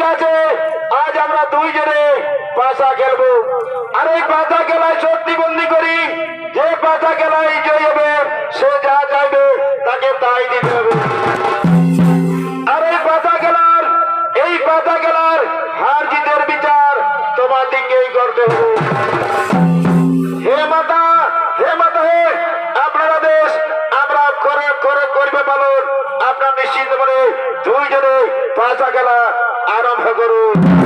পাশা পাশা পাশা হে মাতা হে মাতা হে, আপনারা দেশ, আমরা করে করে করবে পালন। আপনার নিশ্চিত করে দুইজনে পাতা খেলা আরম্ভ করুন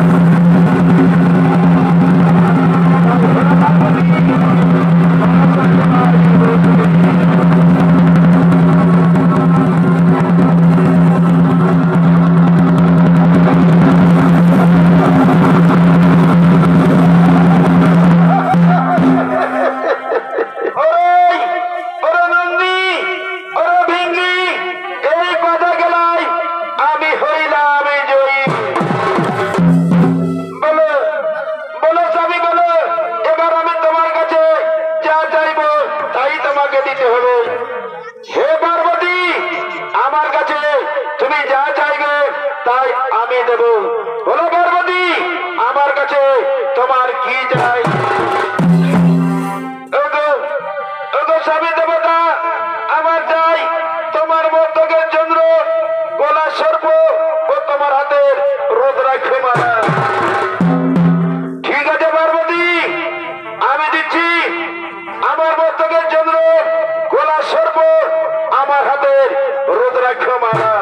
দিতে হবে। হে পার্বতী, আমার কাছে তুমি যা চাইবে তাই আমি দেব। বলো পার্বতী, আমার কাছে তোমার কি চাই? স্বামী দেবতা আমার হাতে রোদ রাখো মারা।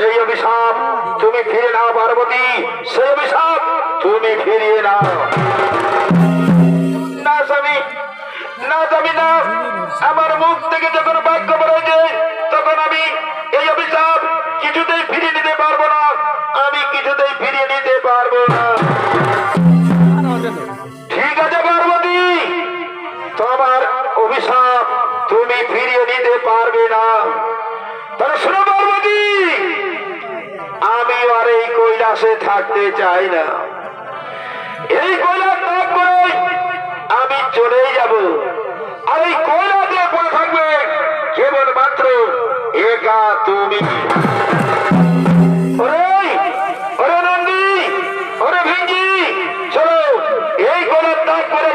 সেই অভিশাপ তুমি ফিরে নাও, পার্বতী। সেই অভিশাপ তুমি ফিরিয়ে নাও। না স্বামী না স্বামী, না। আমার মুখ থেকে যখন বাক্য বেরোয় তখন আমি এই অভিশাপ কিছুতেই ফিরিয়ে নিতে পারব না। আমি কিছুতেই ফিরিয়ে রাখতে চাই না। এই কয়লা ত্যাগ করে আমি চলেই যাব। আমি কয়লা দিয়ে পড়ে থাকবে কেবলমাত্র একা তুমি। ওরে নন্দী, ওরে ভিঙ্গি চলো, এই কয়লা ত্যাগ করে